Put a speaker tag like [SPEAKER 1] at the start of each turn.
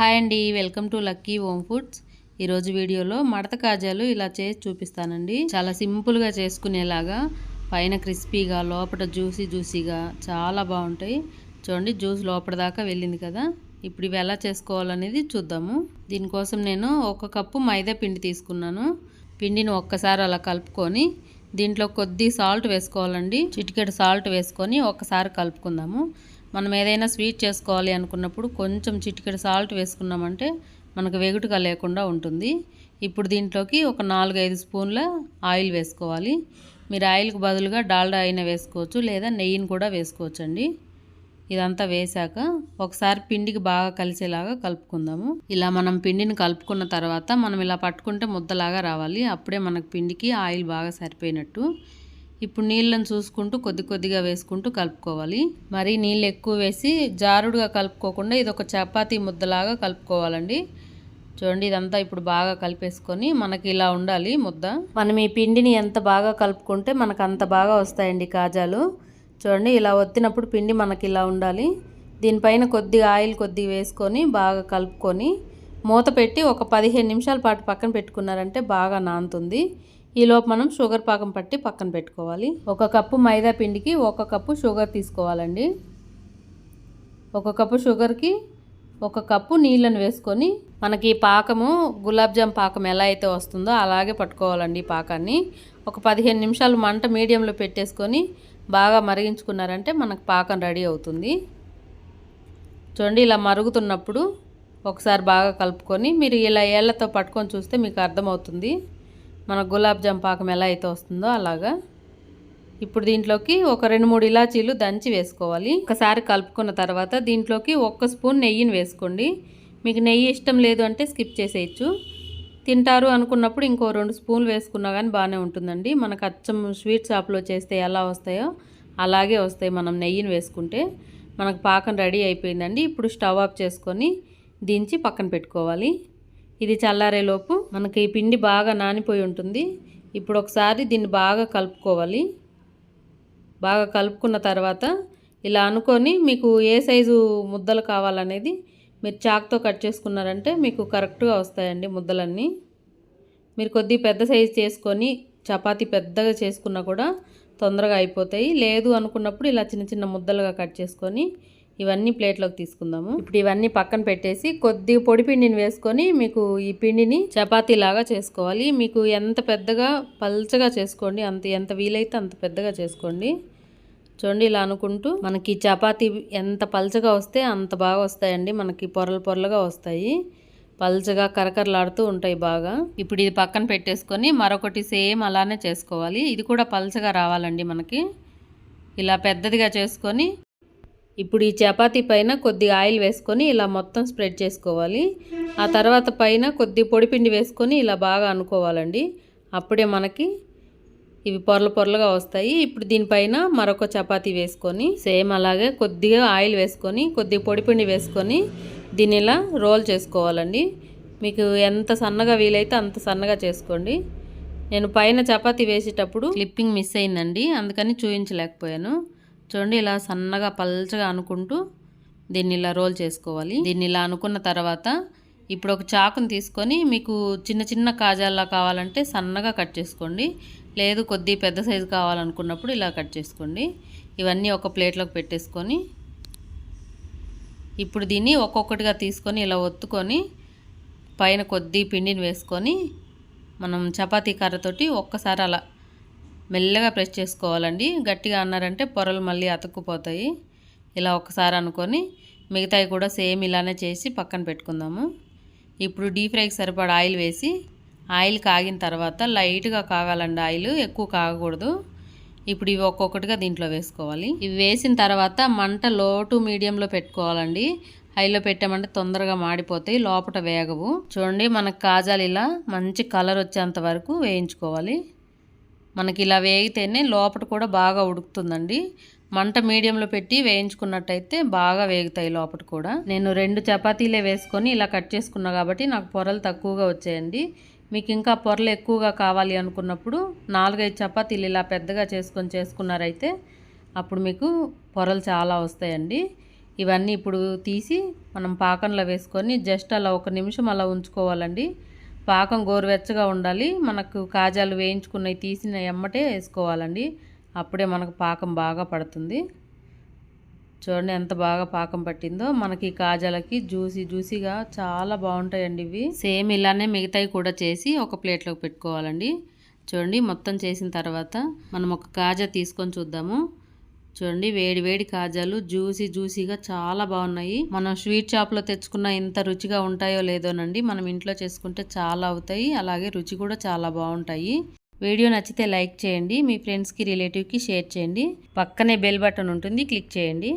[SPEAKER 1] Hi అండి welcome to lucky home foods. ఈరోజు వీడియోలో మడత కాజాలు ఇలా చేసి చూపిస్తానండి. చాలా సింపుల్గా చేసుకునేలాగా పైన క్రిస్పీగా లోపల జ్యూసీ జ్యూసీగా చాలా బాగుంటాయి. చూడండి జ్యూస్ లోపల దాకా వెళ్ళింది కదా. ఇప్పుడు ఇవి ఎలా చేసుకోవాలనేది చూద్దాము. దీనికోసం నేను ఒక కప్పు మైదా పిండి తీసుకున్నాను. పిండిని ఒక్కసారి అలా కలుపుకొని దీంట్లో కొద్ది సాల్ట్ వేసుకోవాలండి. చిటికెడు సాల్ట్ వేసుకొని ఒక్కసారి కలుపుకుందాము. మనం ఏదైనా స్వీట్ చేసుకోవాలి అనుకున్నప్పుడు కొంచెం చిటికెడు సాల్ట్ వేసుకున్నామంటే మనకు వెగుటుగా లేకుండా ఉంటుంది. ఇప్పుడు దీంట్లోకి ఒక నాలుగైదు స్పూన్ల ఆయిల్ వేసుకోవాలి. మీరు ఆయిల్కి బదులుగా డాల్డా అయినా వేసుకోవచ్చు లేదా నెయ్యిని కూడా వేసుకోవచ్చండి. ఇదంతా వేశాక ఒకసారి పిండికి బాగా కలిసేలాగా కలుపుకుందాము. ఇలా మనం పిండిని కలుపుకున్న తర్వాత మనం ఇలా పట్టుకుంటే ముద్దలాగా రావాలి. అప్పుడే మనకు పిండికి ఆయిల్ బాగా సరిపోయినట్టు. ఇప్పుడు నీళ్ళని చూసుకుంటూ కొద్ది కొద్దిగా వేసుకుంటూ కలుపుకోవాలి. మరి నీళ్ళు ఎక్కువ వేసి జారుడుగా కలుపుకోకుండా ఇది ఒక చపాతీ ముద్దలాగా కలుపుకోవాలండి. చూడండి ఇదంతా ఇప్పుడు బాగా కలిపేసుకొని మనకి ఇలా ఉండాలి ముద్ద. మనం ఈ పిండిని ఎంత బాగా కలుపుకుంటే మనకు అంత బాగా వస్తాయండి కాజాలు. చూడండి ఇలా ఒత్తినప్పుడు పిండి మనకి ఇలా ఉండాలి. దీనిపైన కొద్దిగా ఆయిల్ కొద్దిగా వేసుకొని బాగా కలుపుకొని మూత పెట్టి ఒక పదిహేను నిమిషాల పాటు పక్కన పెట్టుకున్నారంటే బాగా నానుతుంది. ఈలోపు మనం షుగర్ పాకం పట్టి పక్కన పెట్టుకోవాలి. ఒక కప్పు మైదా పిండికి ఒక కప్పు షుగర్ తీసుకోవాలండి. ఒక కప్పు షుగర్కి ఒక కప్పు నీళ్ళను వేసుకొని మనకి పాకము గులాబ్ జామ్ పాకం ఎలా అయితే వస్తుందో అలాగే పట్టుకోవాలండి పాకాన్ని. ఒక పదిహేను నిమిషాలు మంట మీడియంలో పెట్టేసుకొని బాగా మరిగించుకున్నారంటే మనకు పాకం రెడీ అవుతుంది. చూడండి ఇలా మరుగుతున్నప్పుడు ఒకసారి బాగా కలుపుకొని మీరు ఇలా ఏళ్ళతో పట్టుకొని చూస్తే మీకు అర్థమవుతుంది. మన గులాబ్ జామ్ పాకం ఎలా అయితే వస్తుందో అలాగా. ఇప్పుడు దీంట్లోకి ఒక రెండు మూడు ఇలాచీలు దంచి వేసుకోవాలి. ఒకసారి కలుపుకున్న తర్వాత దీంట్లోకి ఒక్క స్పూన్ నెయ్యిని వేసుకోండి. మీకు నెయ్యి ఇష్టం లేదు అంటే స్కిప్ చేసేయచ్చు. తింటారు అనుకున్నప్పుడు ఇంకో రెండు స్పూన్లు వేసుకున్నా కానీ బాగానే ఉంటుందండి. మనకు అచ్చం స్వీట్ షాప్లో చేస్తే ఎలా వస్తాయో అలాగే వస్తాయి మనం నెయ్యిని వేసుకుంటే. మనకు పాకం రెడీ అయిపోయిందండి. ఇప్పుడు స్టవ్ ఆఫ్ చేసుకొని దించి పక్కన పెట్టుకోవాలి. ఇది చల్లారేలోపు మనకి పిండి బాగా నానిపోయి ఉంటుంది. ఇప్పుడు ఒకసారి దీన్ని బాగా కలుపుకోవాలి. బాగా కలుపుకున్న తర్వాత ఇలా అనుకొని మీకు ఏ సైజు ముద్దలు కావాలనేది మీరు చాక్తో కట్ చేసుకున్నారంటే మీకు కరెక్ట్గా వస్తాయండి ముద్దలన్నీ. మీరు కొద్ది పెద్ద సైజు చేసుకొని చపాతి పెద్దగా చేసుకున్నా కూడా తొందరగా అయిపోతాయి. లేదు అనుకున్నప్పుడు ఇలా చిన్న చిన్న ముద్దలుగా కట్ చేసుకొని ఇవన్నీ ప్లేట్లోకి తీసుకుందాము. ఇప్పుడు ఇవన్నీ పక్కన పెట్టేసి కొద్దిగా పొడి పిండిని వేసుకొని మీకు ఈ పిండిని చపాతీ లాగా చేసుకోవాలి. మీకు ఎంత పెద్దగా పల్చగా చేసుకోండి అంత ఎంత వీలైతే అంత పెద్దగా చేసుకోండి. చూడండి ఇలా అనుకుంటూ మనకి చపాతీ ఎంత పల్చగా వస్తే అంత బాగా వస్తాయండి. మనకి పొరలు పొరలుగా వస్తాయి. పల్చగా కరకరలాడుతూ ఉంటాయి బాగా. ఇప్పుడు ఇది పక్కన పెట్టేసుకొని మరొకటి సేమ్ అలానే చేసుకోవాలి. ఇది కూడా పల్చగా రావాలండి మనకి. ఇలా పెద్దదిగా చేసుకొని ఇప్పుడు ఈ చపాతీ పైన కొద్దిగా ఆయిల్ వేసుకొని ఇలా మొత్తం స్ప్రెడ్ చేసుకోవాలి. ఆ తర్వాత పైన కొద్ది పొడిపిండి వేసుకొని ఇలా బాగా అనుకోవాలండి. అప్పుడే మనకి ఇవి పొరల పొరలుగా వస్తాయి. ఇప్పుడు దీనిపైన మరొక చపాతీ వేసుకొని సేమ్ అలాగే కొద్దిగా ఆయిల్ వేసుకొని కొద్దిగా పొడిపిండి వేసుకొని దీన్ని ఇలా రోల్ చేసుకోవాలండి. మీకు ఎంత సన్నగా వీలైతే అంత సన్నగా చేసుకోండి. నేను పైన చపాతీ వేసేటప్పుడు క్లిప్పింగ్ మిస్ అయిందండి అందుకని చూపించలేకపోయాను చూడండి ఇలా సన్నగా పల్చగా అనుకుంటూ దీన్ని ఇలా రోల్ చేసుకోవాలి. దీన్ని ఇలా అనుకున్న తర్వాత ఇప్పుడు ఒక చాకుని తీసుకొని మీకు చిన్న చిన్న కాజాల్లా కావాలంటే సన్నగా కట్ చేసుకోండి. లేదు కొద్ది పెద్ద సైజు కావాలనుకున్నప్పుడు ఇలా కట్ చేసుకోండి. ఇవన్నీ ఒక ప్లేట్లోకి పెట్టేసుకొని ఇప్పుడు దీన్ని ఒక్కొక్కటిగా తీసుకొని ఇలా ఒత్తుకొని పైన కొద్ది పిండిని వేసుకొని మనం చపాతీ కర్రతోటి ఒక్కసారి అలా మెల్లగా ప్రెస్ చేసుకోవాలండి. గట్టిగా అన్నారంటే పొరలు మళ్ళీ అతుక్కుపోతాయి. ఇలా ఒకసారి అనుకొని మిగతాయి కూడా సేమ్ ఇలానే చేసి పక్కన పెట్టుకుందాము. ఇప్పుడు డీప్ ఫ్రైకి సరిపడా ఆయిల్ వేసి ఆయిల్ కాగిన తర్వాత లైట్గా కాగాలండి ఆయిల్ ఎక్కువ కాగకూడదు. ఇప్పుడు ఇవి ఒక్కొక్కటిగా దీంట్లో వేసుకోవాలి. ఇవి వేసిన తర్వాత మంట లో టు మీడియంలో పెట్టుకోవాలండి. హైలో పెట్టామంటే తొందరగా మాడిపోతాయి లోపల వేగవు. చూడండి మనకు కాజాలు ఇలా మంచి కలర్ వచ్చేంత వరకు వేయించుకోవాలి. మనకి ఇలా వేగితేనే లోపల కూడా బాగా ఉడుకుతుందండి. మంట మీడియంలో పెట్టి వేయించుకున్నట్టయితే బాగా వేగుతాయి లోపల కూడా. నేను రెండు చపాతీలే వేసుకొని ఇలా కట్ చేసుకున్నా కాబట్టి నాకు పొరలు తక్కువగా వచ్చాయండి. మీకు ఇంకా పొరలు ఎక్కువగా కావాలి అనుకున్నప్పుడు నాలుగైదు చపాతీలు ఇలా పెద్దగా చేసుకొని చేసుకున్నారైతే అప్పుడు మీకు పొరలు చాలా వస్తాయండి. ఇవన్నీ ఇప్పుడు తీసి మనం పాకంలో వేసుకొని జస్ట్ అలా ఒక నిమిషం అలా ఉంచుకోవాలండి. పాకం గోరువెచ్చగా ఉండాలి. మనకు కాజాలు వేయించుకున్నవి తీసిన ఎమ్మటే వేసుకోవాలండి. అప్పుడే మనకు పాకం బాగా పడుతుంది. చూడండి ఎంత బాగా పాకం పట్టిందో. మనకి కాజాలకి జ్యూసీ జ్యూసీగా చాలా బాగుంటాయండి ఇవి. సేమ్ ఇలానే మిగతాయి కూడా చేసి ఒక ప్లేట్లోకి పెట్టుకోవాలండి. చూడండి మొత్తం చేసిన తర్వాత మనం ఒక కాజా తీసుకొని చూద్దాము. చూడండి వేడి వేడి కాజాలు జ్యూసీ జ్యూసీగా చాలా బాగున్నాయి. మనం స్వీట్ షాప్లో తెచ్చుకున్న ఇంత రుచిగా ఉంటాయో లేదోనండి మనం ఇంట్లో చేసుకుంటే చాలా అవుతాయి. అలాగే రుచి కూడా చాలా బాగుంటాయి. వీడియో నచ్చితే లైక్ చేయండి మీ ఫ్రెండ్స్కి రిలేటివ్కి షేర్ చేయండి. పక్కనే బెల్ బటన్ ఉంటుంది క్లిక్ చేయండి.